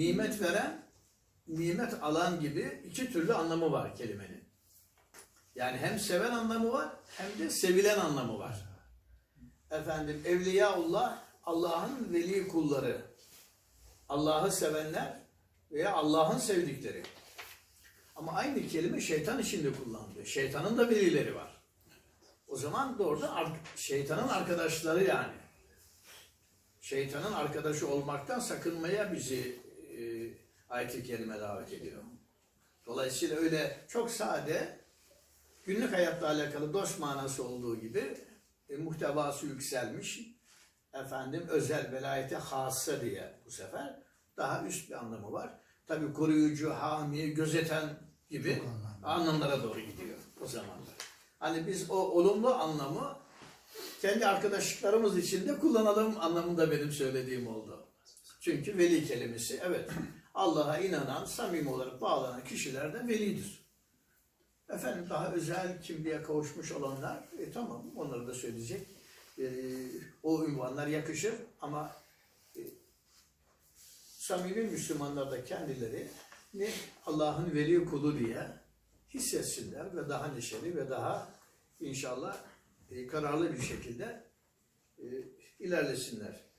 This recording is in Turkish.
nimet veren, nimet alan gibi iki türlü anlamı var kelimenin. Yani hem seven anlamı var hem de sevilen anlamı var. Efendim Evliyaullah Allah'ın veli kulları. Allah'ı sevenler veya Allah'ın sevdikleri. Ama aynı kelime şeytan içinde kullanılıyor. Şeytanın da velileri var. O zaman doğrudan şeytanın arkadaşları yani. Şeytanın arkadaşı olmaktan sakınmaya bizi ayet-i kerime davet ediyor. Dolayısıyla öyle çok sade günlük hayatla alakalı dost manası olduğu gibi e, muhtevası yükselmiş efendim özel velayete hassa diye bu sefer daha üst bir anlamı var. Tabi koruyucu, hami, gözeten gibi anlamlara doğru gidiyor o zamanlar. Hani biz o olumlu anlamı kendi arkadaşlıklarımız içinde kullanalım anlamında benim söylediğim oldu. Çünkü veli kelimesi evet Allah'a inanan, samimi olarak bağlanan kişiler de velidir. Efendim daha özel kimliğe kavuşmuş olanlar e, tamam onları da söyleyecek. E, o ünvanlar yakışır ama e, samimi Müslümanlar da kendileri ne Allah'ın veli kulu diye hissetsinler ve daha neşeli ve daha inşallah e, kararlı bir şekilde e, ilerlesinler.